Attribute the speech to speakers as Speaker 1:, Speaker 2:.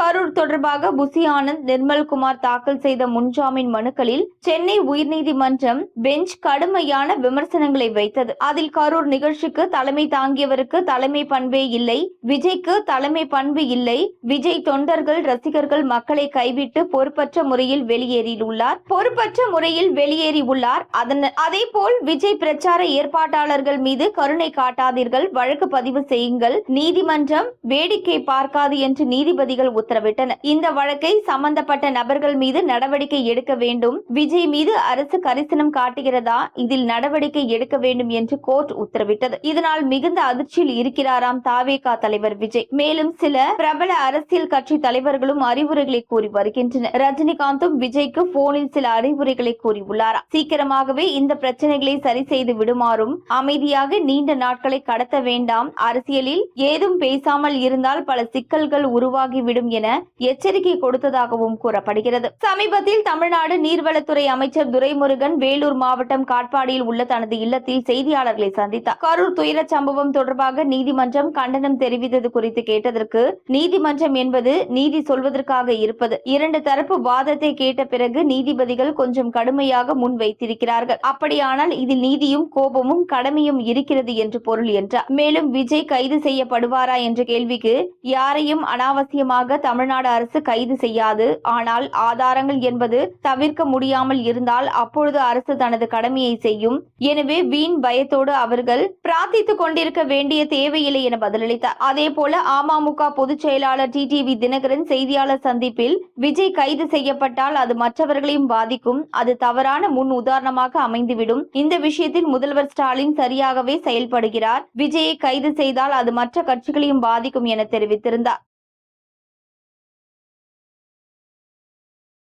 Speaker 1: கரூர் தொடர்பாக புசி ஆனந்த் நிர்மல்குமார் தாக்கல் செய்த முன்ஜாமீன் மனுக்களில் சென்னை உயர்நீதிமன்றம் பெஞ்ச் கடுமையான விமர்சனங்களை வைத்தது. அதில் கரூர் நிகழ்ச்சிக்கு தலைமை தாங்கியவருக்கு தலைமை பண்பே இல்லை விஜய்க்கு தலைமை பண்பு இல்லை விஜய் தொண்டர்கள் ரசிகர்கள் மக்களை கைவிட்டு பொறுப்பற்ற முறையில் வெளியேறியுள்ளார். பொறுப்பற்ற முறையில் வெளியேறியுள்ளார். அதன் அதே போல் விஜய் பிரச்சார ஏற்பாட்டாளர்கள் மீது கருணை காட்டாதீர்கள். வழக்கு பதிவு செய்யுங்கள். நீதிமன்றம் வேடிக்கை பார்க்காது என்று நீதிபதிகள் உத்தரவிட்டனர் இந்த வழக்கை சம்பந்தப்பட்ட நபர்கள் மீது நடவடிக்கை எடுக்க வேண்டும். விஜய் மீது அரசு கரிசனம் காட்டுகிறதா? இதில் நடவடிக்கை எடுக்க வேண்டும் என்று கோர்ட் உத்தரவிட்டது. இதனால் மிகுந்த அதிர்ச்சியில் இருக்கிறாராம் தாவேகா தலைவர் விஜய். மேலும் சில பிரபல அரசியல் கட்சி தலைவர்களும் அறிவுரைகளை கூறி வருகின்றனர். ரஜினிகாந்தும் விஜய்க்கு போனில் சில அறிவுரைகளை கூறியுள்ளாராம். சீக்கிரமாகவே இந்த பிரச்சனைகளை சரி செய்து விடுமாறும் அமைதியாக நீண்ட நாட்களை கடத்த வேண்டாம். அரசியலில் ஏதும் பேசாமல் இருந்தால் பல சிக்கல்கள் உருவாகிவிடும் என எச்சரிக்கை கொடுத்ததாகவும் கூறப்படுகிறது. சமீபத்தில் தமிழ்நாடு நீர்வளத்துறை அமைச்சர் துரைமுருகன் வேலூர் மாவட்டம் காட்பாடியில் உள்ள தனது இல்லத்தில் செய்தியாளர்களை சந்தித்தார். கரூர் துயரச் சம்பவம் தொடர்பாக நீதிமன்றம் கண்டனம் தெரிவித்தது குறித்து கேட்டதற்கு நீதிமன்றம் என்பது நீதி சொல்வதற்காக இருப்பது. இரண்டு தரப்பு வாதத்தை கேட்ட பிறகு நீதிபதிகள் கொஞ்சம் கடுமையாக முன் வைத்திருக்கிறார்கள் அப்படியானால் இதில் நீதியும் கோபமும் கடமையும் இருக்கிறது என்று பொருள் என்றார். மேலும் விஜய் கைது செய்யப்படுவாரா என்ற கேள்விக்கு யாரையும் அனாவசியமாக தமிழ்நாடு அரசு கைது செய்யாது. ஆனால் ஆதாரங்கள் என்பது தவிர்க்க முடியாமல் இருந்தால் அப்பொழுது அரசு தனது கடமையை செய்யும். எனவே வீண் பயத்தோடு அவர்கள் பிரார்த்தித்துக் கொண்டிருக்க வேண்டிய தேவையில்லை என பதிலளித்தார். அதே போல அமமுக பொதுச் செயலாளர் டிடிவி தினகரன் செய்தியாளர் சந்திப்பில் விஜய் கைது செய்யப்பட்டால் அது மற்றவர்களையும் பாதிக்கும். அது தவறான முன் உதாரணமாக அமைந்துவிடும். இந்த விஷயத்தில் முதல்வர் ஸ்டாலின் சரியாகவே செயல்படுகிறார். விஜயை கைது செய்தால் அது மற்ற கட்சிகளையும் பாதிக்கும் என தெரிவித்திருந்தார்.